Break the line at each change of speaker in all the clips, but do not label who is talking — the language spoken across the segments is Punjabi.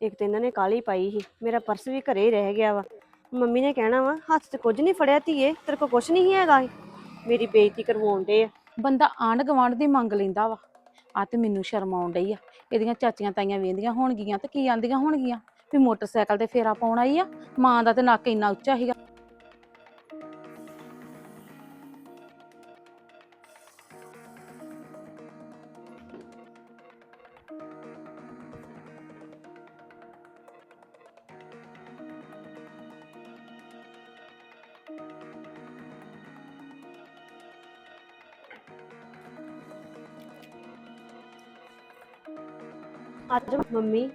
ਇੱਕ ਤਾਂ ਇਹਨਾਂ ਨੇ ਕਾਲੀ ਪਾਈ ਸੀ, ਮੇਰਾ ਪਰਸ ਵੀ ਘਰੇ ਹੀ ਰਹਿ ਗਿਆ ਵਾ। ਮੰਮੀ ਨੇ ਕਹਿਣਾ ਵਾ, ਹੱਥ 'ਚ ਕੁਝ ਨਹੀਂ ਫੜਿਆ ਧੀਏ, ਤੇਰੇ ਕੋਲ ਕੁਝ ਨਹੀਂ ਹੈਗਾ ਮੇਰੀ ਬੇਇੱਜ਼ਤੀ ਕਰਵਾਉਣ ਦੇ ਆ।
ਬੰਦਾ ਆਂਢ ਗੁਆਂਢ ਦੀ ਮੰਗ ਲੈਂਦਾ ਵਾ। ਆ ਤੇ ਮੈਨੂੰ ਸ਼ਰਮ ਆਉਣ ਡਈ ਆ। ਇਹਦੀਆਂ ਚਾਚੀਆਂ ਤਾਈਆਂ ਵੇਂਦੀਆਂ ਹੋਣਗੀਆਂ ਤੇ ਕੀ ਆਂਦੀਆਂ ਹੋਣਗੀਆਂ? ਵੀ ਮੋਟਰਸਾਈਕਲ ਤੇ ਫੇਰਾ ਪਾਉਣ ਆਈ ਆ, ਮਾਂ ਦਾ ਤੇ ਨੱਕ ਇੰਨਾ ਉੱਚਾ ਸੀਗਾ।
ਅੱਜ ਮੰਮੀ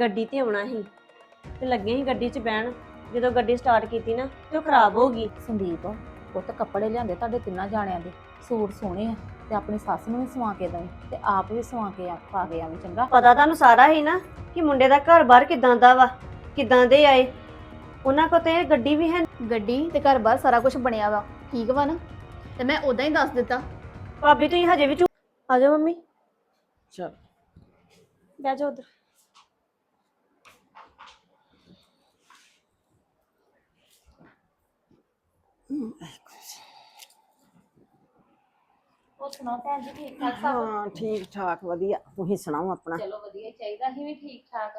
ਗੱਡੀ ਤੇ ਆਉਣਾ ਸੀ ਤੇ ਲੱਗੇ ਸੀ ਗੱਡੀ 'ਚ ਬਹਿਣ। ਜਦੋਂ ਗੱਡੀ ਸਟਾਰਟ ਕੀਤੀ ਨਾ ਤੇ ਉਹ ਖਰਾਬ ਹੋ ਗਈ।
ਸੰਦੀਪ ਪੁੱਤ ਕੱਪੜੇ ਲਿਆਂਦੇ ਤੁਹਾਡੇ ਤਿੰਨਾਂ ਜਾਣਿਆਂ ਦੇ। ਸੂਟ ਸੋਹਣੇ ਆ ਤੇ ਆਪਣੀ ਸੱਸ ਨੂੰ ਵੀ ਸਵਾ ਕੇ ਦਵੇਂ ਤੇ ਆਪ ਵੀ ਸਵਾ ਕੇ ਆ ਪਾ ਕੇ ਆਵੀਂ ਚੰਗਾ।
ਪਤਾ ਤੁਹਾਨੂੰ ਸਾਰਾ ਹੀ ਨਾ ਕਿ ਮੁੰਡੇ ਦਾ ਘਰ-ਬਾਰ ਕਿਦਾਂ ਦਾ ਵਾ ਕਿਦਾਂ ਦੇ ਆਏ। ਉਹਨਾਂ ਕੋ ਤੇ ਗੱਡੀ ਵੀ ਹੈ
ਗੱਡੀ ਤੇ ਘਰ-ਬਾਰ ਸਾਰਾ ਕੁਝ ਬਣਿਆ ਵਾ ਠੀਕ ਵਾ ਨਾ? ਤੇ ਮੈਂ ਉਦਾਂ ਹੀ ਦੱਸ ਦਿੱਤਾ।
ਭਾਬੀ ਤੁਸੀਂ ਹਜੇ ਵੀ ਚੁੱਪ ਆ ਜਾਓ ਮੰਮੀ।
ਚਲ।
ਬਹਿ ਜਾਓ ਉਧਰ।
ਉਹ ਸੁਣਾਓ ਭੈਣ ਜੀ ਠੀਕ ਠਾਕ
ਹਾਂ ਠੀਕ ਠਾਕ ਵਧੀਆ। ਤੁਸੀਂ ਸੁਣਾਓ ਆਪਣਾ?
ਚਲੋ ਵਧੀਆ ਹੀ ਚਾਹੀਦਾ ਅਸੀਂ ਵੀ ਠੀਕ ਠਾਕ।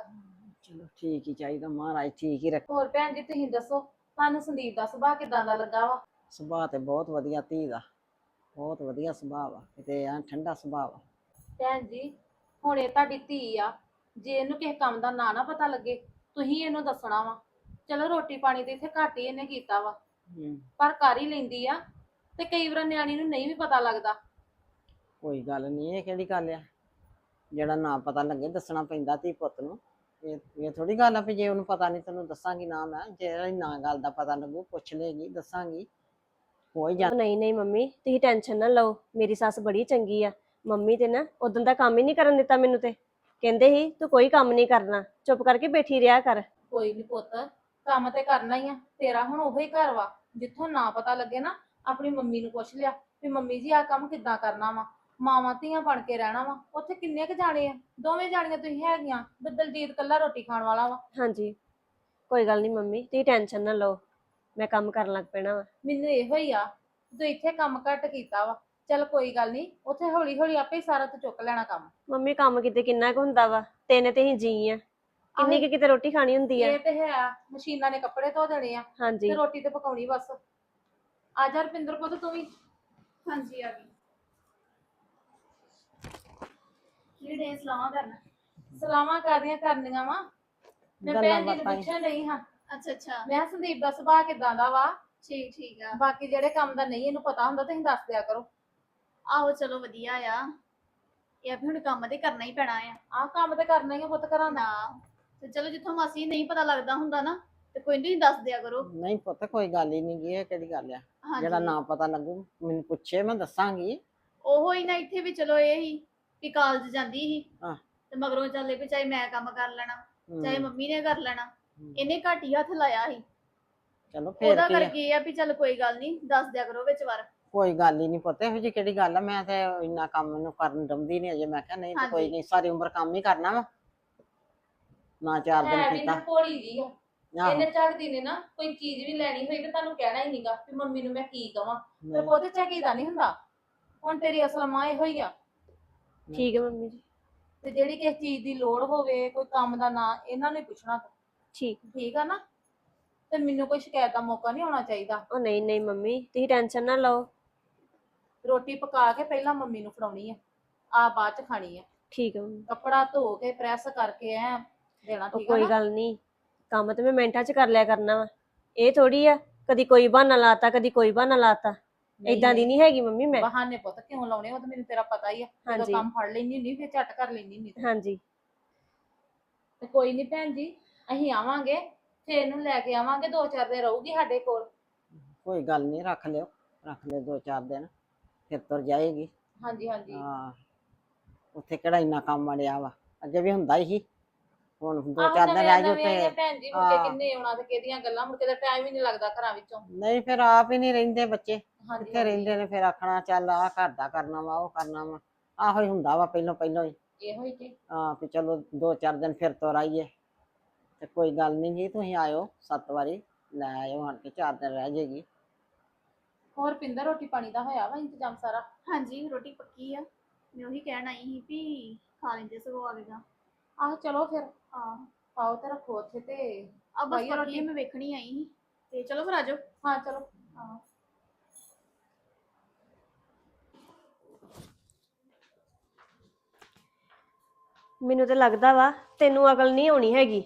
ਚਲੋ ਠੀਕ ਹੀ ਚਾਹੀਦਾ ਮਹਾਰਾਜ ਠੀਕ ਹੀ ਰੱਖ।
ਹੋਰ ਭੈਣ ਜੀ ਤੁਸੀਂ ਦੱਸੋ ਤੁਹਾਨੂੰ ਸੰਦੀਪ ਦਾ ਸੁਭਾਅ ਕਿਦਾਂ ਦਾ ਲੱਗਾ ਵਾ?
ਸੁਭਾਅ ਤੇ ਬਹੁਤ ਵਧੀਆ ਧੀ ਦਾ। ਬਹੁਤ ਵਧੀਆ ਸੁਭਾਅ ਵਾ ਕਿਤੇ ਐ ਠੰਡਾ ਸੁਭਾਅ ਵਾ।
ਭੈਣ ਜੀ ਹੁਣ ਇਹ ਤੁਹਾਡੀ ਧੀ ਆ ਜੇ ਇਹਨੂੰ ਕਿਸੇ ਕੰਮ ਦਾ ਨਾਂ ਨਾ ਪਤਾ ਲੱਗੇ ਤੁਸੀਂ ਇਹਨੂੰ ਦੱਸਣਾ ਵਾ। ਚਲੋ ਰੋਟੀ ਪਾਣੀ ਤੇ ਇੱਥੇ ਘੱਟ ਹੀ ਇਹਨੇ ਕੀਤਾ ਵਾ।
ਹੂੰ।
ਪਰ ਕਰ ਹੀ ਲੈਂਦੀ ਆ ਤੇ ਕਈ ਵਾਰ ਨਿਆਣੀ ਨੂੰ ਨਹੀਂ ਵੀ ਪਤਾ ਲੱਗਦਾ।
ਕੋਈ ਗੱਲ ਨਹੀਂ ਇਹ ਕਿਹੜੀ ਗੱਲ ਆ? ਜਿਹੜਾ ਨਾ ਪਤਾ ਲੱਗੇ ਦੱਸਣਾ ਪੈਂਦਾ ਧੀ ਪੁੱਤ ਨੂੰ। ਇਹ ਇਹ ਥੋੜੀ ਗੱਲ ਆ ਵੀ ਜੇ ਉਹਨੂੰ ਪਤਾ ਨਹੀਂ ਤੈਨੂੰ ਦੱਸਾਂਗੀ ਨਾ ਮੈਂ। ਜੇ ਨਾ ਗੱਲ ਦਾ ਪਤਾ ਲੱਗੂ ਪੁੱਛ ਲੇਗੀ ਦੱਸਾਂਗੀ। ਕੋਈ ਜਾ
ਨਹੀਂ ਨਹੀਂ ਮੰਮੀ ਤੁਸੀਂ ਟੈਨਸ਼ਨ ਨਾ ਲਓ। ਮੇਰੀ ਸੱਸ ਬੜੀ ਚੰਗੀ ਆ। ਮੰਮੀ ਤੇ ਨਾ ਉਦੋਂ ਦਾ ਕੰਮ ਹੀ ਨਹੀਂ ਕਰਨ ਦਿੱਤਾ ਮੈਨੂੰ ਤੇ। ਕਹਿੰਦੇ ਸੀ ਤੂੰ ਕੋਈ ਕੰਮ ਨਹੀਂ ਕਰਨਾ ਚੁੱਪ ਕਰਕੇ ਬੈਠੀ ਰਿਹਾ ਕਰ।
ਕੋਈ ਨਹੀਂ ਪੁੱਤ ਕੰਮ ਤੇ ਕਰਨਾ ਹੀ ਆ ਤੇਰਾ ਹੁਣ ਉਹੀ ਘਰ ਵਾ। ਜਿੱਥੋਂ ਨਾ ਪਤਾ ਲੱਗੇ ਨਾ ਆਪਣੀ ਮੰਮੀ ਨੂੰ ਪੁੱਛ ਲਿਆ ਵੀ ਮੰਮੀ ਜੀ ਆਹ ਕੰਮ ਕਿੱਦਾਂ ਕਰਨਾ ਵਾ? ਮਾਵਾਂ ਧੀਆਂ ਬਣ ਕੇ ਰਹਿਣਾ ਵਾ। ਉੱਥੇ ਕਿੰਨੇ ਕੁ ਜਾਣੇ ਆ? ਦੋਵੇਂ ਜਾਣੀਆਂ ਤੁਸੀਂ ਹੈਗੀਆਂ ਤੇ ਦਲਜੀਤ ਕੱਲਾ ਰੋਟੀ ਖਾਣ ਵਾਲਾ ਵਾ।
ਹਾਂਜੀ। ਕੋਈ ਗੱਲ ਨਹੀਂ ਮੰਮੀ ਤੁਸੀਂ ਟੈਨਸ਼ਨ ਨਾ ਲਓ। ਮੈਂ ਕੰਮ ਕਰਨ ਲੱਗ ਪੈਣਾ ਵਾ।
ਮੈਨੂੰ ਇਹੋ ਹੀ ਆ ਤੂੰ ਇੱਥੇ ਕੰਮ ਘੱਟ ਕੀਤਾ ਵਾ। ਚੱਲ ਕੋਈ ਗੱਲ ਨਹੀਂ ਉੱਥੇ ਹੌਲੀ ਹੌਲੀ ਆਪੇ ਹੀ ਸਾਰਾ ਤੂੰ ਚੁੱਕ ਲੈਣਾ ਕੰਮ।
ਮੰਮੀ ਕੰਮ ਕਿਤੇ ਕਿੰਨਾ ਕੁ ਹੁੰਦਾ ਵਾ? ਤਿੰਨ ਤੇ ਹੀ ਜੀ ਆ। ਕਿੰਨੀ ਕੁ ਕਿਤੇ ਰੋਟੀ ਖਾਣੀ ਹੁੰਦੀ ਆ?
ਇਹ ਤੇ ਹੈ ਆ, ਮਸ਼ੀਨਾਂ ਨੇ ਕੱਪੜੇ ਧੋ ਦੇਣੇ ਆ
ਹਾਂਜੀ।
ਤੇ ਰੋਟੀ ਤੇ ਪਕਾਉਣੀ ਬਸ। ਆ ਜਾ ਰਪਿੰਦਰ ਪੁੱਤ ਤੂੰ ਵੀ।
ਹਾਂਜੀ ਆ ਗਈ। ਕਿਹੜੇ ਸਲਾਮਾਂ ਕਰਨਾ?
ਸਲਾਮਾਂ ਕਰਦੀਆਂ ਕਰਨੀਆਂ ਵਾ? ਮੈਂ ਭੈਣ ਜੀ ਨੂੰ। ਪੁੱਛਣ ਲਈ ਹਾਂ।
ਅੱਛਾ ਅੱਛਾ।
ਮੈਂ ਕਿਹਾ ਸੰਦੀਪ ਦਾ ਸੁਭਾਅ ਕਿਦਾਂ ਦਾ ਵਾ?
ਠੀਕ ਠੀਕ ਆ।
ਬਾਕੀ ਜਿਹੜੇ ਕੰਮ ਦਾ ਨਹੀਂ ਇਹਨੂੰ ਪਤਾ ਹੁੰਦਾ ਤੁਸੀਂ ਦੱਸ ਦਿਆ ਕਰੋ।
ਆਹੋ ਚਲੋ ਵਧੀਆ ਆ। ਇਹ ਆ ਵੀ ਹੁਣ ਕੰਮ ਤੇ ਕਰਨਾ ਹੀ ਪੈਣਾ ਆ।
ਆਹ ਕੰਮ ਤੇ ਕਰਨਾ ਹੀ ਆ ਪੁੱਤ ਘਰਾਂ ਦਾ।
ਨਾ ਤੇ ਚਲੋ ਜਿੱਥੋਂ ਮਾਸੀ ਨਹੀਂ ਪਤਾ ਲੱਗਦਾ ਹੁੰਦਾ ਨਾ ਤੇ ਕੋਈ ਨਹੀਂ ਦੱਸ ਦਿਆ ਕਰੋ।
ਨਹੀਂ ਪੁੱਤ ਕੋਈ ਗੱਲ ਹੀ ਨਹੀਂ ਗੀ ਇਹ ਕਿਹੜੀ ਗੱਲ ਆ?
ਹਾਂਜੀ।
ਜਿਹੜਾ ਨਾ ਪਤਾ ਲੱਗੂ ਮੈਨੂੰ ਪੁੱਛੇ ਮੈਂ ਦੱਸਾਂਗੀ।
ਉਹੋ ਹੀ ਨਾ ਇੱਥੇ ਵੀ ਚਲੋ ਇਹ ਹੀ ਵੀ ਕਾਲਜ ਜਾਂਦੀ ਸੀ।
ਹਾਂ।
ਤੇ ਮਗਰੋਂ ਚੱਲੇ ਵੀ ਚਾਹੇ ਮੈਂ ਕੰਮ ਕਰ ਲੈਣਾ
ਹੂੰ,
ਚਾਹੇ ਮੰਮੀ ਨੇ ਕਰ ਲੈਣਾ
ਹੂੰ।
ਇਹਨੇ ਘੱਟ ਹੀ ਹੱਥ ਲਾਇਆ ਸੀ।
ਚਲੋ ਫੇਰ
ਉਹਦਾ
ਕੀ ਆ?
ਕਰਕੇ ਇਹ ਆ ਵੀ ਚੱਲ ਕੋਈ ਗੱਲ ਨਹੀਂ ਦੱਸ ਦਿਆ ਕਰੋ ਵਿੱਚ ਵਾਰ।
ਕੋਈ ਗੱਲ ਹੀ ਨਹੀਂ ਪੁੱਤ ਇਹੋ ਜਿਹੀ ਕਿਹੜੀ ਗੱਲ ਆ? ਮੈਂ ਤੇ ਇੰਨਾ ਕੰਮ ਨੂੰ ਕਰਨ ਦੰਦੀ ਨਹੀਂ ਅਜੇ ਮੈਂ ਕਿਹਾ ਨਹੀਂ ਤੇ ਕੋਈ। ਨਹੀਂ ਸਾਰੀ ਉਮਰ ਕੰਮ ਹੀ ਕਰਨਾ ਵਾ। ਨਾ ਚਾਰ ਦਿਨ ਕੀਤਾ।
ਨਾ ਭੋਲੀ ਜੀ ਆ।
ਆਹੋ,
ਇਹਨੇ ਝੜਦੀ ਨੇ ਨਾ ਕੋਈ ਚੀਜ਼ ਵੀ ਲੈਣੀ ਹੋਈ ਤੇ ਤੁਹਾਨੂੰ ਕਹਿਣਾ ਹੀ ਨਹੀਂਗਾ ਵੀ ਮੰਮੀ ਨੂੰ ਮੈਂ ਕੀ ਕਵਾਂ। ਤੇ
ਨਹੀਂ,
ਉਹਦੇ ਝਕੀਦਾ ਨਹੀਂ ਹੁੰਦਾ। ਹੁਣ ਤੇਰੀ ਅਸਲ ਮਾਂ ਇਹੋ ਹੀ ਆ।
ਠੀਕ ਹੈ ਮੰਮੀ ਜੀ।
ਤੇ ਜਿਹੜੀ ਕਿਸੇ ਚੀਜ਼ ਦੀ ਲੋੜ ਹੋਵੇ ਕੋਈ ਕੰਮ ਦਾ ਨਾਂ ਇਹਨਾਂ ਨੂੰ ਪੁੱਛਣਾ। ਤੂੰ,
ਠੀਕ।
ਠੀਕ ਆ ਨਾ? ਤੇ ਮੈਨੂੰ ਕੋਈ ਸ਼ਿਕਾਇਤ ਦਾ ਮੌਕਾ ਨਹੀਂ ਆਉਣਾ ਚਾਹੀਦਾ।
ਉਹ ਨਹੀਂ ਨਹੀਂ ਮੰਮੀ ਤੁਸੀਂ ਟੈਨਸ਼ਨ ਨਾ ਲਓ।
ਰੋਟੀ ਪਕਾ ਕੇ ਪਹਿਲਾਂ ਮੰਮੀ ਨੂੰ ਫੜਾਉਣੀ ਆ। ਆ ਬਾਅਦ ਚ ਖਾਣੀ ਆ।
ਠੀਕ ਹੈ ਮੰਮੀ।
ਕੱਪੜਾ ਧੋ ਕੇ ਪ੍ਰੈਸ ਕਰਕੇ ਐ ਦੇਣਾ
ਉਹ
ਠੀਕ ਆ
ਕੋਈ
ਨਾ?
ਗੱਲ ਨਹੀਂ। ਕੰਮ ਤੇ ਮੈਂ ਮਿੰਟਾਂ 'ਚ ਕਰ ਲਿਆ ਕਰਨਾ ਵਾ। ਇਹ ਥੋੜੀ ਆ ਕਦੀ ਕੋਈ ਬਹਾਨਾ ਲਾਤਾ ਕਦੀ ਕੋਈ ਬਹਾਨਾ ਲਾਤਾ। ਇਦਾਂ ਦੀ ਨਹੀਂ। ਹੈਗੀ ਮੰਮੀ ਮੈਂ।
ਬਹਾਨੇ ਪੁੱਤ ਕਿਉਂ ਲਾਉਣੇ ਉਹ ਤਾਂ ਮੈਨੂੰ ਤੇਰਾ ਪਤਾ ਹੀ ਆ। ਜਦੋਂ
ਹਾਂਜੀ।
ਕੰਮ ਫੜ ਲੈਣੀ ਹੁੰਦੀ ਫਿਰ ਝੱਟ ਕਰ ਲੈਣੀ ਹੁੰਦੀ।
ਹਾਂਜੀ।
ਤੇ ਕੋਈ ਨਹੀਂ ਭੈਣ ਜੀ ਅਸੀਂ ਆਵਾਂਗੇ। ਫੇਰ ਇਹਨੂੰ ਲੈ ਕੇ ਆਵਾਂਗੇ ਦੋ ਚਾਰ ਦਿਨ ਰਹੂਗੀ ਸਾਡੇ ਕੋਲ।
ਕੋਈ ਗੱਲ ਨਹੀਂ ਰੱਖ ਲਿਓ। ਰੱਖ ਲਿਓ ਦੋ ਚਾਰ ਦਿਨ। ਫਿਰ ਤੁਰ ਜਾਏਗੀ।
ਹਾਂਜੀ ਹਾਂਜੀ।
ਹਾਂ। ਉੱਥੇ ਕਿਹੜਾ ਇੰਨਾ ਕੰਮ ਅੜਿਆ ਵਾ? ਅੱਗੇ ਵੀ ਹੁੰਦਾ ਹੀ। ਹੁਣ ਦੋ ਚਾਰ ਦਿਨ ਰਹਿ ਤੇ
ਭੈਣ ਜੀ ਮੁੜ ਕੇ
ਹਾਂ।
ਕਿੰਨੇ ਆਉਣਾ ਤੇ ਕਿਹਦੀਆਂ ਗੱਲਾਂ ਮੁੜ ਕੇ ਤਾਂ ਟਾਈਮ ਹੀ ਨਹੀਂ ਲੱਗਦਾ ਘਰਾਂ ਵਿੱਚੋਂ।
ਨਹੀਂ ਫਿਰ ਆਪ ਹੀ ਨਹੀਂ ਰਹਿੰਦੇ ਬੱਚੇ। ਕਿੱਥੇ ਰਹਿੰਦੇ ਨੇ ਫਿਰ ਆਖਣਾ ਚੱਲ ਆ ਘਰ ਦਾ ਕਰਨਾ ਵਾ ਉਹ ਕਰਨਾ ਵਾ। ਆਹੋ ਹੀ ਹੁੰਦਾ ਵਾ ਪਹਿਲੋਂ ਪਹਿਲੋਂ ਹੀ।
ਇਹੋ ਹੀ ਤੇ
ਹਾਂ ਵੀ ਚਲੋ ਦੋ ਚਾਰ ਦਿਨ ਫਿਰ ਤੁਰ ਆਈਏ। ਤੇ ਕੋਈ ਗੱਲ ਨਹੀਂ ਜੀ ਤੁਸੀਂ ਆਇਓ ਸੱਤ ਵਾਰੀ। ਲੈ ਆਇਓ ਆਣ ਕੇ ਚਾਰ ਦਿਨ ਰਹਿ ਜਾਏਗੀ।
ਹੋਰ ਪਿੰਦਰ ਰੋਟੀ ਪਾਣੀ ਦਾ ਹੋਇਆ ਵਾ ਇੰਤਜ਼ਾਮ ਸਾਰਾ?
ਹਾਂਜੀ ਰੋਟੀ ਪੱਕੀ ਆ। ਮੈਂ ਉਹੀ ਕਹਿਣ ਆਈ ਸੀ ਵੀ ਖਾ ਲੈਂਦੇ ਸਗੋਂ ਆਵੇਗਾ
ਆਹ ਚਲੋ ਫਿਰ।
ਆ
ਆਓ ਤੇ ਰੱਖੋ ਉੱਥੇ ਤੇ।
ਆ ਬਸ
ਰੋਟੀ?
ਮੈਂ ਵੇਖਣੀ ਆਈ ਸੀ। ਤੇ ਚਲੋ ਫਿਰ ਆਜੋ।
ਹਾਂ ਚਲੋ।
ਹਾਂ
ਮੈਨੂੰ ਤੇ ਲੱਗਦਾ ਵਾ ਤੈਨੂੰ ਅਕਲ ਨਹੀਂ ਆਉਣੀ ਹੈਗੀ।